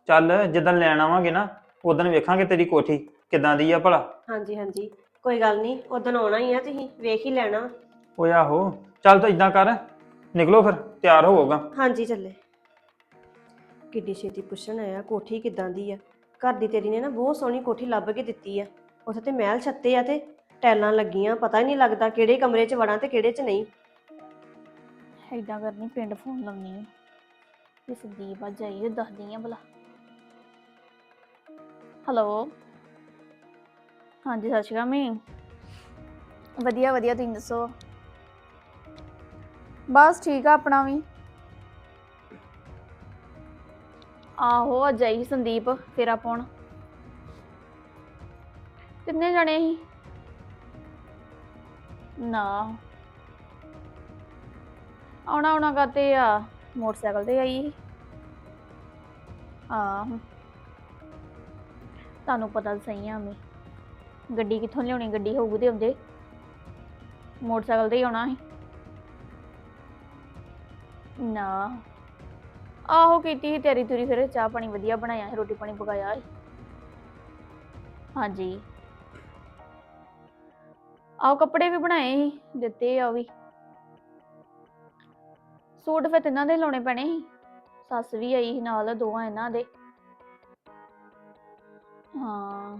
ਚੱਲ ਜਦੋਂ ਲੈਣ ਆਵਾਂਗੇ ਨਾ ਉਦੋਂ ਵੇਖਾਂਗੇ ਤੇਰੀ ਕੋਠੀ ਕਿਦਾਂ ਦੀ ਆ ਭਲਾ।
ਹਾਂਜੀ ਹਾਂਜੀ। ਕੋਈ ਗੱਲ ਨਹੀਂ ਉਦੋਂ ਆਉਣਾ ਹੀ ਆ ਤੁਸੀਂ ਵੇਖ ਹੀ ਲੈਣਾ।
ਓਏ ਆਹੋ ਚੱਲ ਤਾਂ ਇਦਾਂ ਕਰ ਨਿਕਲੋ ਫਿਰ ਤਿਆਰ ਹੋਵੋਗਾ।
ਹਾਂਜੀ ਚੱਲੇ। ਕਿੱਡੀ ਛੇਤੀ ਪੁੱਛਣ ਆਇਆ ਕੋਠੀ ਕਿੱਦਾਂ ਦੀ ਆ। ਘਰ ਦੀ ਤੇਰੀ ਨੇ ਨਾ ਬਹੁਤ ਸੋਹਣੀ ਕੋਠੀ ਲੱਭ ਕੇ ਦਿੱਤੀ ਆ। ਉੱਥੇ ਤੇ ਮਹਿਲ ਛੱਤੇ ਆ ਤੇ ਟੈਲਾਂ ਲੱਗੀਆਂ ਪਤਾ ਹੀ ਨਹੀਂ ਲੱਗਦਾ ਕਿਹੜੇ ਕਮਰੇ 'ਚ ਵੜਾਂ ਤੇ ਕਿਹੜੇ 'ਚ ਨਹੀਂ।
ਏਦਾਂ ਕਰਨੀ ਪਿੰਡ ਫੋਨ ਲਾਉਣੀ ਤੇ ਸੰਦੀਪ ਆਈ ਉਹ ਦੱਸਦੀ ਆ ਭਲਾ। ਹੈਲੋ ਹਾਂਜੀ ਸਤਿ ਸ਼੍ਰੀ ਅਕਾਲ ਮੈਂ। ਵਧੀਆ ਵਧੀਆ ਤੁਸੀਂ ਦੱਸੋ? ਬਸ ਠੀਕ ਆ ਆਪਣਾ ਵੀ। ਆਹੋ ਅੱਜ ਆਈ ਸੀ ਸੰਦੀਪ ਫੇਰਾ ਪਾਉਣ ਕਿੰਨੇ ਜਣੇ ਸੀ? ਨਾ। ਆਉਣਾ ਆਉਣਾ ਕਰਤੇ ਆ? ਮੋਟਰਸਾਈਕਲ ਤੇ ਆਈ ਆਹ। ਤੁਹਾਨੂੰ ਪਤਾ ਤਾਂ ਸਹੀ ਆ ਮੈਂ। ਗੱਡੀ ਕਿੱਥੋਂ ਲਿਆਉਣੀ ਗੱਡੀ ਹੋਊਗੀ ਤੇ ਆਉਂਦੇ। ਮੋਟਰਸਾਈਕਲ ਤੇ ਹੀ ਆਉਣਾ ਸੀ। ਨਾ। ਆਹੋ ਕੀਤੀ ਸੀ ਤਿਆਰੀ ਤੁਰੀ ਫਿਰ ਚਾਹ ਪਾਣੀ ਵਧੀਆ ਬਣਾਇਆ ਸੀ ਰੋਟੀ ਪਾਣੀ ਪਕਾਇਆ ਸੀ। ਹਾਂਜੀ। ਆਹ ਕੱਪੜੇ ਵੀ ਬਣਾਏ ਸੀ ਦਿੱਤੇ ਆ ਉਹ ਵੀ। ਸੂਟ ਫਿਰ ਤਿੰਨਾਂ ਦੇ ਲਾਉਣੇ ਪੈਣੇ ਸੀ। ਸੱਸ ਵੀ ਆਈ ਸੀ ਨਾਲ, ਦੋਵਾਂ ਇਹਨਾਂ ਦੇ। ਹਾਂ।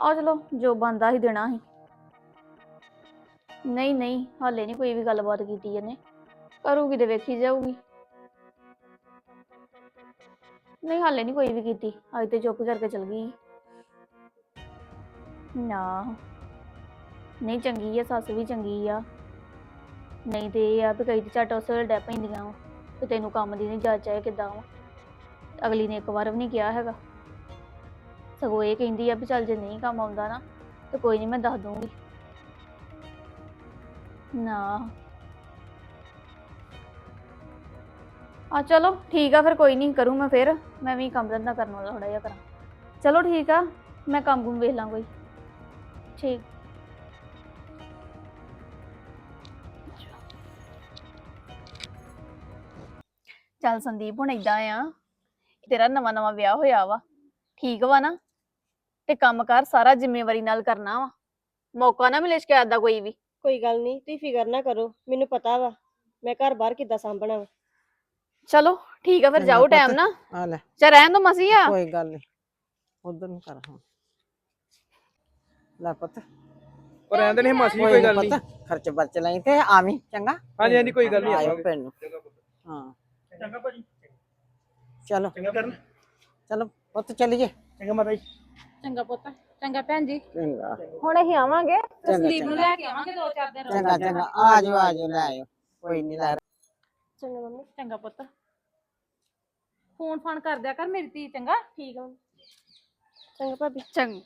ਆ ਚਲੋ, ਜੋ ਬੰਦਾ ਹੀ ਦੇਣਾ ਸੀ। ਨਹੀਂ ਨਹੀਂ, ਹਾਲੇ ਨਹੀਂ ਕੋਈ ਵੀ ਗੱਲਬਾਤ ਕੀਤੀ ਇਹਨੇ। ਕਰੂਗੀ ਤੇ ਵੇਖੀ ਜਾਊਗੀ। ਨਹੀਂ, ਹਾਲੇ ਨਹੀਂ ਕੋਈ ਵੀ ਕੀਤੀ। ਅੱਜ ਤੇ ਚੁੱਪ ਕਰਕੇ ਚਲ ਗਈ। ਨਾ। ਨਹੀਂ, ਚੰਗੀ ਆ, ਸੱਸ ਵੀ ਚੰਗੀ ਆ। ਨਹੀਂ ਤੇ ਇਹ ਆ ਵੀ ਕਈ ਤੇ ਝੱਟ ਉਸ ਵੇਲੇ ਡੈ ਪੈਂਦੀਆਂ ਵਾ ਤੇ ਤੈਨੂੰ ਕੰਮ ਦੀ ਨਹੀਂ ਜਾਚ ਆਏ ਕਿੱਦਾਂ ਵਾ। ਅਗਲੀ ਨੇ ਇੱਕ ਵਾਰ ਵੀ ਨਹੀਂ ਕਿਹਾ ਹੈਗਾ। ਸਗੋਂ ਇਹ ਕਹਿੰਦੀ ਆ ਵੀ ਚੱਲ ਜੇ ਨਹੀਂ ਕੰਮ ਆਉਂਦਾ ਨਾ, ਤੇ ਕੋਈ ਨਹੀਂ ਮੈਂ ਦੱਸ ਦੂੰਗੀ। ਨਾ। ਆ ਚਲੋ ਠੀਕ ਆ, ਫਿਰ ਕੋਈ ਨਹੀਂ ਕਰੂੰ ਮੈਂ ਫਿਰ, ਮੈਂ ਵੀ ਕੰਮ ਧੰਦਾ ਕਰਨ ਵਾਲਾ ਥੋੜਾ ਜਿਹਾ ਕਰਾਂ। ਚਲੋ ਠੀਕ ਆ, ਮੈਂ ਕੰਮ ਕੁਮ ਵੇਖ ਲਾਂ ਕੋਈ। ਠੀਕ। ਚੱਲ ਸੰਦੀਪ ਹੁਣ ਇਦਾਂ ਆ ਤੇਰਾ ਨਵਾਂ ਨਵਾਂ ਵਿਆਹ ਹੋਇਆ ਵਾ ਠੀਕ ਵਾ ਨਾ? ਤੇ ਕੰਮ ਕਰ ਸਾਰਾ ਜ਼ਿੰਮੇਵਾਰੀ ਨਾਲ ਕਰਨਾ ਵਾ। ਮੌਕਾ ਨਾ ਮਿਲੇ ਸ਼ਿਕਾਇਤ ਦਾ ਕੋਈ ਵੀ।
ਕੋਈ ਗੱਲ ਨਹੀਂ ਤੁਸੀਂ ਫਿਕਰ ਨਾ ਕਰੋ ਮੈਨੂੰ ਪਤਾ ਵਾ ਮੈਂ ਘਰ-ਬਾਰ ਕਿੱਦਾਂ ਸਾਂਭਣਾ ਵਾ।
ਚਲੋ ਠੀਕ ਆ ਫਿਰ ਜਾਓ। ਟਾਈਮ ਨਾ।
ਆ ਲੈ।
ਚਾ ਰਹਿਣ ਦੋ ਮਸੀ ਆ।
ਕੋਈ ਗੱਲ ਨਹੀਂ ਉਧਰ ਨੂੰ ਕਰ ਹਾਂ ਲੈ ਪੁੱਤ।
ਪਰ ਰਹਿੰਦੇ ਨਹੀਂ ਮਾਸੀ
ਕੋਈ
ਗੱਲ ਨਹੀਂ।
ਪੁੱਤ ਖਰਚ ਬਰਚ ਲਈ ਤੇ ਆਵੀਂ ਚੰਗਾ?
ਹਾਂਜੀ ਹਾਂਜੀ ਕੋਈ ਗੱਲ ਨਹੀਂ
ਆਇਓ ਪਿੰਡ ਨੂੰ। ਚਲੋ
ਚੰਗਾ ਕਰਨ
ਚਲੋ ਪੁੱਤ ਚੱਲੀਏ
ਚੰਗਾ ਮਾਤਾ ਜੀ
ਚੰਗਾ ਪੁੱਤ ਚੰਗਾ ਭੈਣ ਜੀ
ਚੰਗਾ
ਹੁਣ ਅਸੀਂ ਆਵਾਂਗੇ
ਚੰਗਾ
ਸੰਦੀਪ ਨੂੰ
ਚੰਗਾ
ਲੈ ਕੇ ਆਵਾਂਗੇ ਦੋ ਚਾਰ ਦਿਨ
ਚੰਗਾ ਚੰਗਾ ਆ ਜਾਓ ਆ ਜਾਓ ਲੈ ਆਇਓ ਕੋਈ ਨਹੀਂ ਲੈ
ਚੰਗਾ ਮੰਮੀ
ਚੰਗਾ ਪੁੱਤ ਫੋਨ ਫਾਨ ਕਰ ਦਿਆ ਕਰ ਮੇਰੀ ਧੀ ਚੰਗਾ
ਠੀਕ ਆ ਮੰਮੀ। ਚੰਗਾ ਭਾਬੀ
ਚੰਗ